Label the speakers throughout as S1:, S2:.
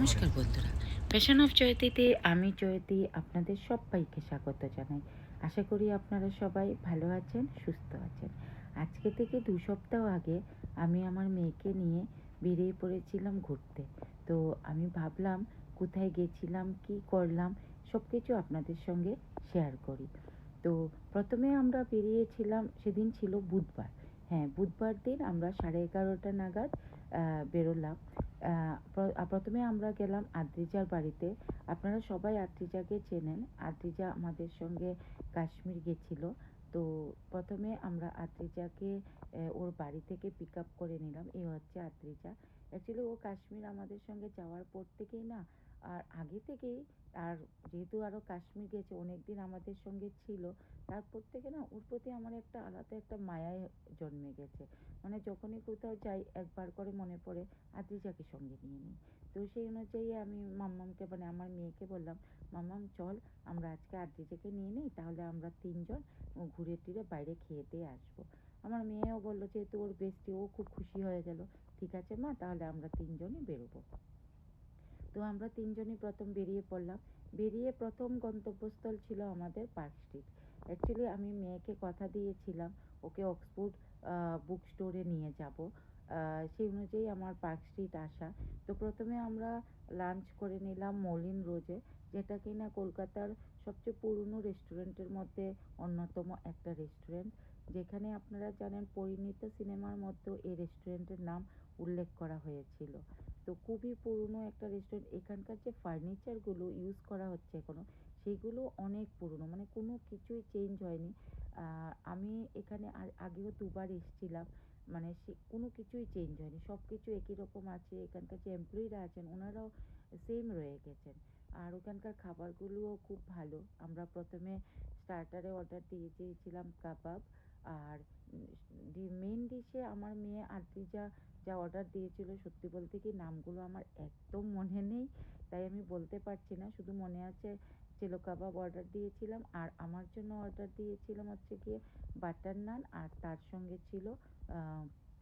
S1: নমস্কার বন্ধুরা। Fashion of জয়তীতে আমি জয়তী, আপনাদের সবাইকে স্বাগত জানাই। আশা করি আপনারা সবাই ভালো আছেন, সুস্থ আছেন। আজকে থেকে দু সপ্তাহ আগে আমি আমার মেয়েকে নিয়ে বেরিয়ে পড়েছিলাম ঘুরতে। তো আমি ভাবলাম, কোথায় গেছিলাম, কি করলাম সব কিছু আপনাদের সঙ্গে শেয়ার করি। তো প্রথমে আমরা বেরিয়েছিলাম, সেদিন ছিল বুধবার। হ্যাঁ বুধবার দিন আমরা সাড়ে এগারোটা নাগাদ বেরোলাম। প্রথমে আমরা গেলাম আদ্রিজার বাড়িতে। আপনারা সবাই আদ্রিজাকে চেনেন। আদ্রিজা আমাদের সঙ্গে কাশ্মীর গেছিল। তো প্রথমে আমরা আদ্রিজাকে ওর বাড়ি থেকে পিক আপ করে নিলাম। এই হচ্ছে আদ্রিজা। অ্যাকচুয়ালি ও কাশ্মীর আমাদের সঙ্গে যাওয়ার পর থেকেই না আর আগে থেকেই আর যেহেতু আরও কাশ্মীর গেছে অনেক দিন আমাদের সঙ্গে ছিল তারপর থেকে না ওর প্রতি আমার একটা আলাদা একটা মায়াই জন্মে গেছে। মানে যখনই কোথাও যাই, একবার করে মনে পড়ে আদ্রিজাকে সঙ্গে নিয়ে নিই। তো সেই অনুযায়ী আমি মাম্মামকে মানে আমার মেয়েকে বললাম, মাম্মাম, চল, আমরা আজকে আদ্রিজাকে নিয়ে নিই, তাহলে আমরা তিনজন ঘুরে টুরে বাইরে খেয়ে দিয়ে আসব। আমার মেয়েও বলল, যেহেতু ওর বেস্টি ও খুব খুশি হয়ে গেল। ঠিক আছে মা, তাহলে আমরা তিনজনই বেরোবো। তো আমরা তিনজনই প্রথম বেরিয়ে পড়লাম। বেরিয়ে প্রথম গন্তব্যস্থল ছিল আমাদের পার্ক স্ট্রিট অ্যাকচুয়ালি আমি মেয়েকে কথা দিয়েছিলাম, ওকে অক্সফোর্ড বুক স্টোরে নিয়ে যাব। সেই অনুযায়ী আমার পার্ক স্ট্রিট আসা। তো প্রথমে আমরা লাঞ্চ করে নিলাম মলিন রোজে যেটা কিনা কলকাতার সবচেয়ে পুরনো রেস্টুরেন্টের মধ্যে অন্যতম একটা রেস্টুরেন্ট যেখানে আপনারা জানেন, পরিণীতা সিনেমার মধ্যেও এই রেস্টুরেন্টের নাম উল্লেখ করা হয়েছিল। তো খুবই পুরনো একটা রেস্টুরেন্ট এখানকার যে ফার্নিচারগুলো ইউজ করা হচ্ছে এখনও, সেগুলো অনেক পুরনো মানে কোনো কিছুই চেঞ্জ হয়নি। আমি এখানে আর- আগেও দুবার এসেছিলাম মানে সে, কোনো কিছুই চেঞ্জ হয়নি। সব কিছু একই রকম আছে, এখানকার যে এমপ্লয়িরা আছেন, ওনারাও সেম রয়ে গেছেন। আর ওখানকার খাবারগুলোও খুব ভালো। আমরা প্রথমে স্টার্টারে অর্ডার দিয়ে দিয়েছিলাম কাবাব আর মেন ডিশে আমার মেয়ে আদ্রিজা যা যা অর্ডার দিয়েছিল সত্যি বলতে কি নামগুলো আমার একদম মনে নেই, তাই আমি বলতে পারছি না। শুধু মনে আছে চেলো কাবাব অর্ডার দিয়েছিলাম আর আমার জন্য অর্ডার দিয়েছিলাম হচ্ছে গিয়ে বাটার নান আর তার সঙ্গে ছিল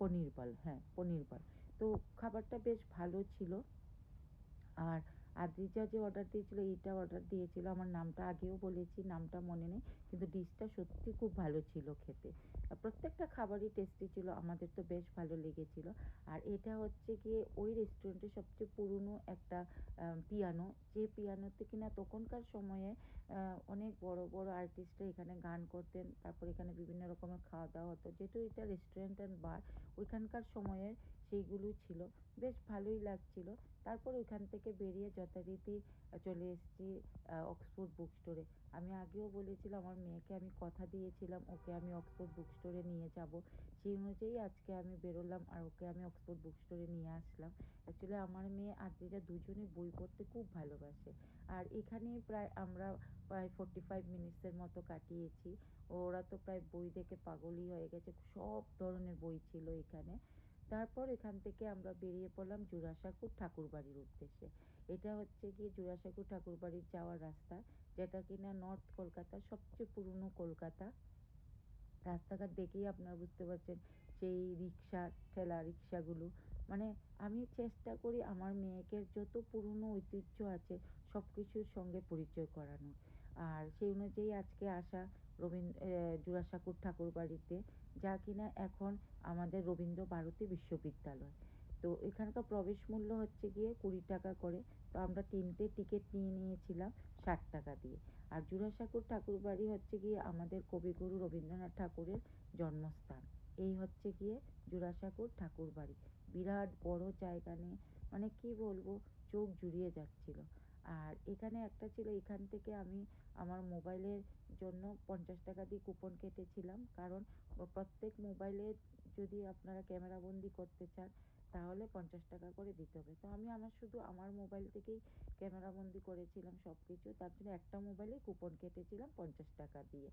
S1: পনির বল হ্যাঁ পনির বল। তো খাবারটা বেশ ভালো ছিল। আর আদ্রিজা যে অর্ডার দিয়েছিলো, এইটা অর্ডার দিয়েছিল। আমার নামটা আগেও বলেছি, নামটা মনে নেই, কিন্তু ডিশটা সত্যি খুব ভালো ছিল খেতে। আর প্রত্যেকটা খাবারই টেস্টি ছিল, আমাদের তো বেশ ভালো লেগেছিল। আর এটা হচ্ছে গিয়ে ওই রেস্টুরেন্টের সবচেয়ে পুরনো একটা পিয়ানো যে পিয়ানোতে কিনা তখনকার সময়ে অনেক বড় বড় আর্টিস্টরা এখানে গান করতেন, তারপর এখানে বিভিন্ন রকমের খাওয়া দাওয়া হতো। যেহেতু এটা রেস্টুরেন্ট অ্যান্ড বার ওইখানকার সময়ের সেইগুলো ছিল। বেশ ভালোই লাগছিল। তারপর ওইখান থেকে বেরিয়ে যথারীতি চলে এসেছি অক্সফোর্ড বুক স্টোরে আমি আগেও বলেছিলাম, আমার মেয়েকে আমি কথা দিয়েছিলাম, ওকে আমি অক্সফোর্ড বুক স্টোরে নিয়ে যাব। সেই অনুযায়ী আজকে আমি বেরোলাম আর ওকে আমি অক্সফোর্ড বুক স্টোরে নিয়ে আসলাম। অ্যাকচুয়ালি আমার মেয়ে আদ্রিজা দুজনে বই পড়তে খুব ভালোবাসে। আর এখানে প্রায় আমরা প্রায় ফোর্টি ফাইভ মিনিটসের মতো কাটিয়েছি। ওরা তো প্রায় বই দেখে পাগলই হয়ে গেছে। সব ধরনের বই ছিল এখানে। তারপর এখান থেকে আমরা বেরিয়ে পড়লাম জোড়াসাঁকুর ঠাকুরবাড়ির উদ্দেশ্যে। এটা হচ্ছে গিয়ে জোড়াসাঁকুর ঠাকুরবাড়ির যাওয়ার রাস্তা, যেটা কিনা নর্থ কলকাতার সবচেয়ে পুরনো কলকাতা। রাস্তাঘাট দেখেই আপনারা বুঝতে পারছেন সেই রিক্সা, ঠেলা রিক্সাগুলো। মানে আমি চেষ্টা করি আমার মেয়েকে যত পুরনো ঐতিহ্য আছে সব কিছুর সঙ্গে পরিচয় করানোর। আর সেই অনুযায়ী আজকে আসা রবীন্দ্র জোড়াসাঁকুর ঠাকুর বাড়িতে যা কিনা এখন আমাদের রবীন্দ্র ভারতী বিশ্ববিদ্যালয়। তো এখানকার প্রবেশ মূল্য হচ্ছে গিয়ে কুড়ি টাকা করে। তো আমরা তিনটে টিকিট নিয়ে নিয়েছিলাম ষাট টাকা দিয়ে। আর জোড়াসাঁকুর ঠাকুর বাড়ি হচ্ছে গিয়ে আমাদের কবিগুরু রবীন্দ্রনাথ ঠাকুরের জন্মস্থান। এই হচ্ছে গিয়ে জোড়াসাঁকুর ঠাকুর বাড়ি বিরাট বড় জায়গা নিয়ে মানে কি বলব, চোখ জুড়িয়ে যাচ্ছিল। আর এখানে একটা ছিল, এখান থেকে আমি আমার মোবাইলের জন্য পঞ্চাশ টাকা দিয়ে কুপন কেটেছিলাম। কারণ প্রত্যেক মোবাইলে যদি আপনারা ক্যামেরাবন্দি করতে চান, তাহলে পঞ্চাশ টাকা করে দিতে হবে। তো আমি আমার শুধু আমার মোবাইল থেকেই ক্যামেরাবন্দি করেছিলাম সব কিছু তার জন্য একটা মোবাইলে কুপন কেটেছিলাম পঞ্চাশ টাকা দিয়ে।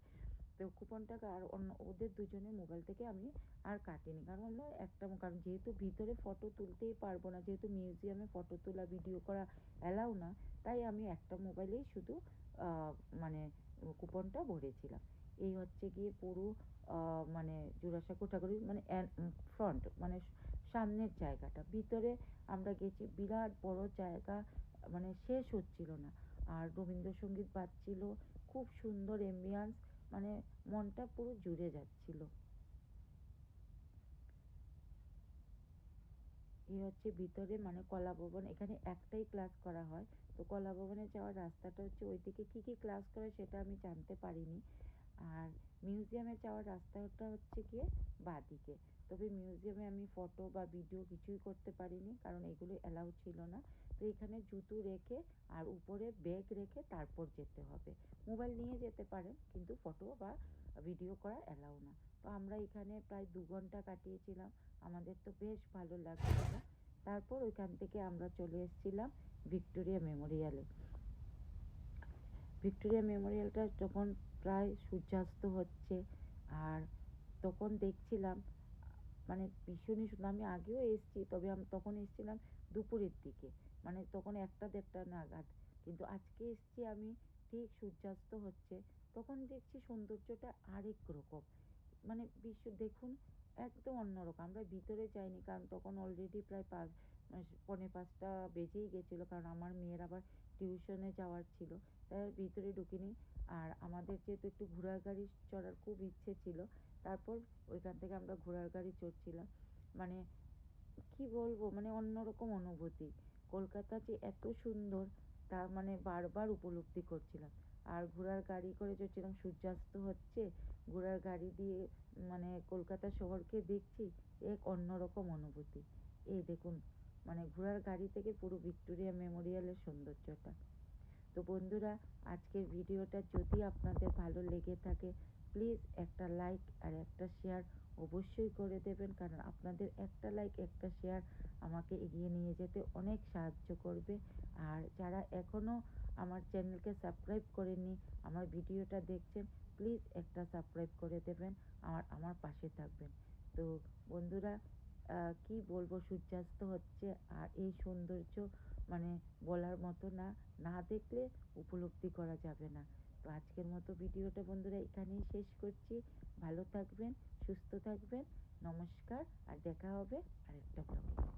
S1: তো কুপনটা আর অন্য, ওদের দুজনের মোবাইল থেকে আমি আর কাটিনি। কারণ হলো একটা, কারণ যেহেতু ভিতরে ফটো তুলতেই পারব না, যেহেতু মিউজিয়ামে ফটো তোলা ভিডিও করা অ্যালাউ না, তাই আমি একটা মোবাইলেই শুধু মানে কুপনটা ভরেছিলাম। এই হচ্ছে গিয়ে পুরো মানে জোড়াসাঁকো ঠাকুরের মানে ফ্রন্ট মানে সামনের জায়গাটা। ভিতরে আমরা গেছি, বিরাট বড় জায়গা মানে শেষ হচ্ছিল না। আর রবীন্দ্রসঙ্গীত বাজছিল, খুব সুন্দর এম্বিয়ান্স মানে মনটা পুরো জুড়ে যাচ্ছিল। এই হচ্ছে ভিতরে মানে কলা ভবন। এখানে একটাই ক্লাস করা হয়। তো কলা ভবনে যাওয়ার রাস্তাটা হচ্ছে ওইদিকে কী কী ক্লাস করে সেটা আমি জানতে পারিনি। আর মিউজিয়ামে যাওয়ার রাস্তাটা হচ্ছে গিয়ে বাঁদিকে। তবে মিউজিয়ামে আমি ফটো বা ভিডিও কিছুই করতে পারিনি, কারণ এগুলো অ্যালাউ ছিল না। তো এখানে জুতো রেখে আর উপরে ব্যাগ রেখে তারপর যেতে হবে। মোবাইল নিয়ে যেতে পারেন, কিন্তু ফটো বা ভিডিও করা অ্যালাউ না। তো আমরা এখানে প্রায় দু ঘণ্টা কাটিয়েছিলাম, আমাদের তো বেশ ভালো লাগছিল তারপর ওইখান থেকে আমরা চলে এসেছিলাম ভিক্টোরিয়া মেমোরিয়ালে। ভিক্টোরিয়া মেমোরিয়ালটা যখন প্রায় সূর্যাস্ত হচ্ছে আর তখন দেখছিলাম মানে ভীষণই সুন্দর। আমি আগেও এসেছি, তবে আমি তখন এসেছিলাম দুপুরের দিকে। মানে তখন একটা দেড়টা নাগাদ। কিন্তু আজকে এসেছি আমি, ঠিক সূর্যাস্ত হচ্ছে, তখন দেখছি সৌন্দর্যটা আরেক রকম। মানে বিশ্ব, দেখুন, একদম অন্যরকম আমরা ভিতরে যাইনি, কারণ তখন অলরেডি প্রায় পাঁচ মানে পৌনে পাঁচটা বেজেই গেছিল, কারণ আমার মেয়ের আবার টিউশনে যাওয়ার ছিল। তাই ভিতরে ঢুকিনি। আর আমাদের যেহেতু একটু ঘোড়ার গাড়ি চড়ার খুব ইচ্ছে ছিল, তারপর ওইখান থেকে আমরা ঘোড়ার গাড়ি চড়ছিলাম। মানে কি বলব মানে অন্যরকম অনুভূতি। কলকাতা যে এত সুন্দর, তা মানে বারবার উপলব্ধি করছিলাম। আর ঘোড়ার গাড়ি করে চড়ছিলাম, সূর্যাস্ত হচ্ছে, ঘোড়ার গাড়ি দিয়ে মানে কলকাতা শহরকে দেখছি, এক অন্যরকম অনুভূতি। এই দেখুন মানে ঘোড়ার গাড়ি থেকে পুরো ভিক্টোরিয়া মেমোরিয়ালের সৌন্দর্যটা। তো বন্ধুরা, আজকের ভিডিওটা যদি আপনাদের ভালো লেগে থাকে প্লিজ একটা লাইক আর একটা শেয়ার অবশ্যই করে দেবেন, কারণ আপনাদের একটা লাইক একটা শেয়ার আমাকে এগিয়ে নিয়ে যেতে অনেক সাহায্য করবে। আর যারা এখনও আমার চ্যানেলকে সাবস্ক্রাইব করেননি, আমার ভিডিওটা দেখছেন, প্লিজ একটা সাবস্ক্রাইব করে দেবেন আমার আমার পাশে থাকবেন। তো বন্ধুরা কি বলব, সূর্যাস্ত হচ্ছে, আর এই সৌন্দর্য মানে বলার মতো না না দেখলে উপলব্ধি করা যাবে না। তো আজকের মতো ভিডিওটা বন্ধুরা এখানেই শেষ করছি। ভালো থাকবেন, সুস্থ থাকবেন, নমস্কার, আর দেখা হবে আরেকটা ব্লগে